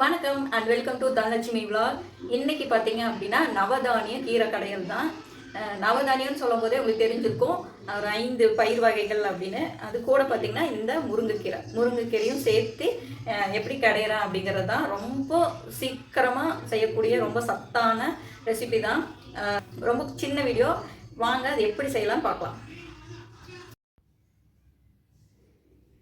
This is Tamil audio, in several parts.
வணக்கம் and welcome to Dhanalakshmi vlog. இன்னைக்கு பார்த்தீங்க அப்படின்னா நவதானிய கீரை கடைகள் தான் நவதானியம்னு சொல்லும் போதே உங்களுக்கு தெரிஞ்சிருக்கும். ஒரு ஐந்து பயிர் வகைகள் அப்படின்னு. அது கூட பார்த்தீங்கன்னா இந்த முருங்கைக்கீரை. முருங்கைக்கீரையும் சேர்த்து எப்படி கடையிறேன் அப்படிங்கிறது தான் ரொம்ப சீக்கிரமாக செய்யக்கூடிய ரொம்ப சத்தான ரெசிபி தான். ரொம்ப சின்ன வீடியோ வாங்க அது எப்படி செய்யலாம் பார்க்கலாம்.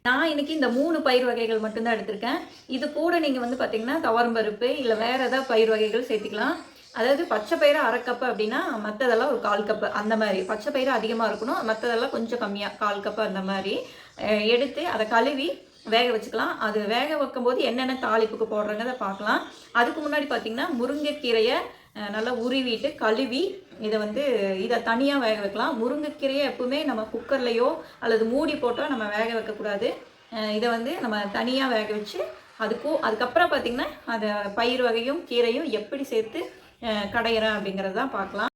நான் இன்னைக்கு இந்த மூணு பயிர் வகைகள் மட்டும்தான் எடுத்திருக்கேன். இது கூட நீங்கள் வந்து பார்த்தீங்கன்னா துவரம்பருப்பு இல்லை வேறு ஏதாவது பயிர் வகைகள் சேர்த்துக்கலாம். அதாவது பச்சை பயிறு அரை கப்பு அப்படின்னா மற்றதெல்லாம் ஒரு கால் கப்பு அந்த மாதிரி. பச்சை பயிறு அதிகமாக இருக்கணும் மற்றதெல்லாம் கொஞ்சம் கம்மியாக கால் கப்பு அந்த மாதிரி. எடுத்து அதை கழுவி வேக வச்சுக்கலாம். அது வேக வைக்கும்போது என்னென்ன தாளிப்புக்கு போடுறங்கிறத பார்க்கலாம். அதுக்கு முன்னாடி பார்த்தீங்கன்னா முருங்கைக்கீரையை நல்லா உருவிட்டு கழுவி இதை வந்து இதை தனியாக வேக வைக்கலாம். முருங்கைக்கீரையை எப்பவுமே நம்ம குக்கர்லேயோ அல்லது மூடி போட்டோ நம்ம வேக வைக்கக்கூடாது. இதை வந்து நம்ம தனியாக வேக வச்சு அதுக்கும் அதுக்கப்புறம் பார்த்திங்கன்னா அதை பயிர் வகையும் கீரையும் எப்படி சேர்த்து கடையிறேன் அப்படிங்கிறது தான் பார்க்கலாம்.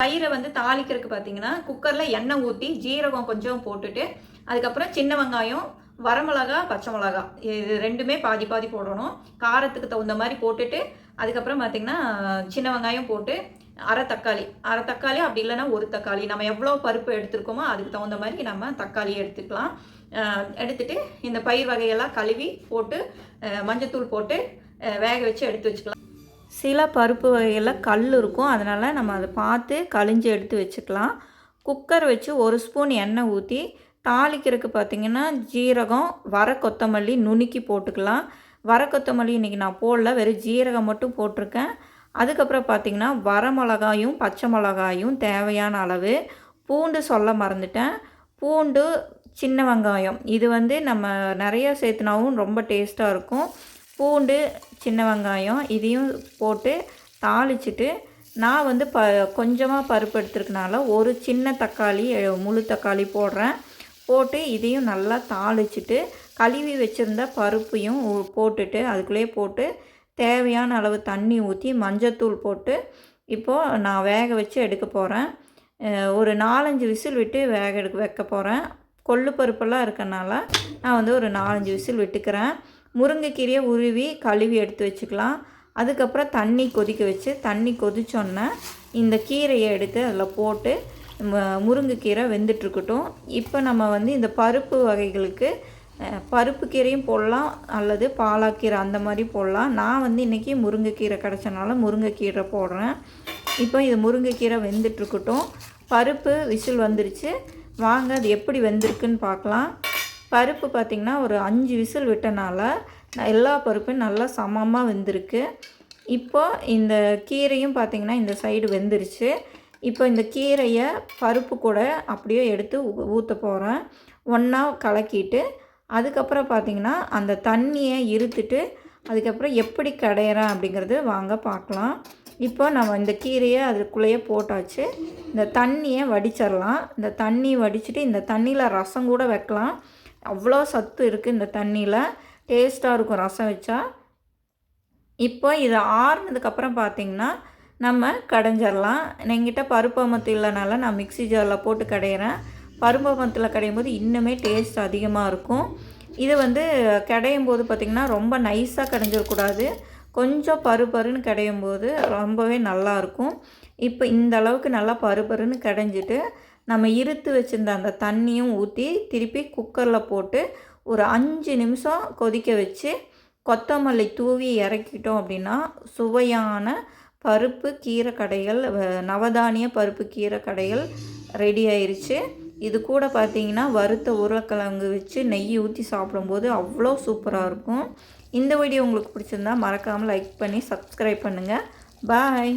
பயிரை வந்து தாளிக்கிறதுக்கு பார்த்தீங்கன்னா குக்கரில் எண்ணெய் ஊற்றி ஜீரகம் கொஞ்சம் போட்டுட்டு அதுக்கப்புறம் சின்ன வெங்காயம் வரமிளகா பச்சை மிளகா. இது ரெண்டுமே பாதி பாதி போடணும். காரத்துக்கு தகுந்த மாதிரி போட்டுட்டு அதுக்கப்புறம் பார்த்தீங்கன்னா சின்ன வெங்காயம் போட்டு அரை தக்காளி. அரை தக்காளி அப்படி இல்லைன்னா ஒரு தக்காளி. நம்ம எவ்வளோ பருப்பு எடுத்துருக்கோமோ அதுக்கு தகுந்த மாதிரி நம்ம தக்காளி எடுத்துக்கலாம். எடுத்துட்டு இந்த பயிர் வகையெல்லாம் கழுவி போட்டு மஞ்சத்தூள் போட்டு வேக வச்சு எடுத்து வச்சுக்கலாம். சில பருப்பு வகையில் கல் இருக்கும். அதனால் நம்ம அதை பார்த்து கழிஞ்சு எடுத்து வச்சுக்கலாம். குக்கர் வச்சு ஒரு ஸ்பூன் எண்ணெய் ஊற்றி தாளிக்கிறதுக்கு பார்த்திங்கன்னா ஜீரகம் வர கொத்தமல்லி நுணுக்கி போட்டுக்கலாம். வர கொத்தமல்லி இன்றைக்கி நான் போடல வெறும் ஜீரகம் மட்டும் போட்டிருக்கேன். அதுக்கப்புறம் பார்த்திங்கன்னா வரமிளகாயும் பச்சை மிளகாயும் தேவையான அளவு. பூண்டு சொல்ல மறந்துட்டேன். பூண்டு சின்ன வெங்காயம். இது வந்து நம்ம நிறைய சேர்த்துனாவும் ரொம்ப டேஸ்ட்டாக இருக்கும். பூண்டு சின்ன வெங்காயம் இதையும் போட்டு தாளிச்சிட்டு நான் வந்து ப கொஞ்சமாக பருப்பு எடுத்துருக்கனால ஒரு சின்ன தக்காளி முழு தக்காளி போடுறேன். போட்டு இதையும் நல்லா தாளிச்சிட்டு கழுவி வச்சுருந்த பருப்பையும் போட்டுட்டு அதுக்குள்ளேயே போட்டு தேவையான அளவு தண்ணி ஊற்றி மஞ்சத்தூள் போட்டு இப்போது நான் வேக வச்சு எடுக்க போகிறேன் ஒரு நாலஞ்சு விசில் விட்டு வேக எடுக்க வைக்க போகிறேன் கொள்ளு பருப்பெல்லாம் இருக்கனால நான் வந்து ஒரு நாலஞ்சு விசில் விட்டுக்கிறேன். முருங்கைக்கீரையை உருவி கழுவி எடுத்து வச்சுக்கலாம். அதுக்கப்புறம் தண்ணி கொதிக்க வச்சு தண்ணி கொதிச்சோன்னே இந்த கீரையை எடுத்து அதில் போட்டு முருங்கைக்கீரை வெந்துட்டுருக்கட்டும். இப்போ நம்ம வந்து இந்த பருப்பு வகைகளுக்கு பருப்பு கீரையும் போடலாம் அல்லது பாலாக்கீரை அந்த மாதிரி போடலாம். நான் வந்து இன்றைக்கி முருங்கைக்கீரை கிடச்சனால முருங்கைக்கீரை போடுறேன். இப்போ இது முருங்கைக்கீரை வெந்துட்டுருக்கட்டும். பருப்பு விசில் வந்துருச்சு. வாங்க அது எப்படி வெந்திருக்குன்னு பார்க்கலாம். பருப்பு பார்த்திங்கன்னா ஒரு அஞ்சு விசில் விட்டனால எல்லா பருப்பும் நல்லா சமமாக வெந்திருக்கு. இப்போ இந்த கீரையும் பார்த்திங்கன்னா இந்த சைடு வெந்துருச்சு. இப்போ இந்த கீரையை பருப்பு கூட அப்படியே எடுத்து ஊற்ற போகிறேன் ஒன்றா கலக்கிட்டு அதுக்கப்புறம் பார்த்திங்கன்னா அந்த தண்ணியை இருத்துட்டு அதுக்கப்புறம் எப்படி கடையிறேன் அப்படிங்கிறது வாங்க பார்க்கலாம் இப்போ நம்ம இந்த கீரையை அதுக்குள்ளேயே போட்டாச்சு. இந்த தண்ணியை வடிச்சிடலாம். இந்த தண்ணி வடிச்சிட்டு இந்த தண்ணியில் ரசம் கூட வைக்கலாம். அவ்வளோ சத்து இருக்குது இந்த தண்ணியில். டேஸ்ட்டாக இருக்கும் ரசம் வச்சா. இப்போ இதை ஆறுனதுக்கப்புறம் பார்த்திங்கன்னா நம்ம கடைஞ்சிடலாம் என்கிட்ட பருப்பமத்து இல்லைனால நான் மிக்ஸி ஜாரில் போட்டு கடையிறேன். பருப்பமத்தில் கடையும் போது இன்னுமே டேஸ்ட் அதிகமாக இருக்கும். இது வந்து கடையும் போது பார்த்திங்கன்னா ரொம்ப நைஸாக கடைஞ்சிடக்கூடாது கொஞ்சம் பருப்பருன்னு கடையும் போது ரொம்பவே நல்லாயிருக்கும் இப்போ இந்த அளவுக்கு நல்லா பருப்பருன்னு கடைஞ்சிட்டு நம்ம இருத்து வச்சுருந்த அந்த தண்ணியும் ஊற்றி திருப்பி குக்கரில் போட்டு ஒரு அஞ்சு நிமிஷம் கொதிக்க வச்சு கொத்தமல்லி தூவி இறக்கிட்டோம் அப்படின்னா சுவையான பருப்பு கீரை கடைகள் வ- நவதானிய பருப்பு கீரை கடைகள் ரெடி ஆயிடுச்சு இது கூட பார்த்தீங்கன்னா வறுத்த உருளைக்கிழங்கு வச்சு நெய் ஊற்றி சாப்பிடும்போது அவ்வளோ சூப்பராக இருக்கும். இந்த வீடியோ உங்களுக்கு பிடிச்சிருந்தா மறக்காமல் லைக் பண்ணி சப்ஸ்கிரைப் பண்ணுங்கள் பாய்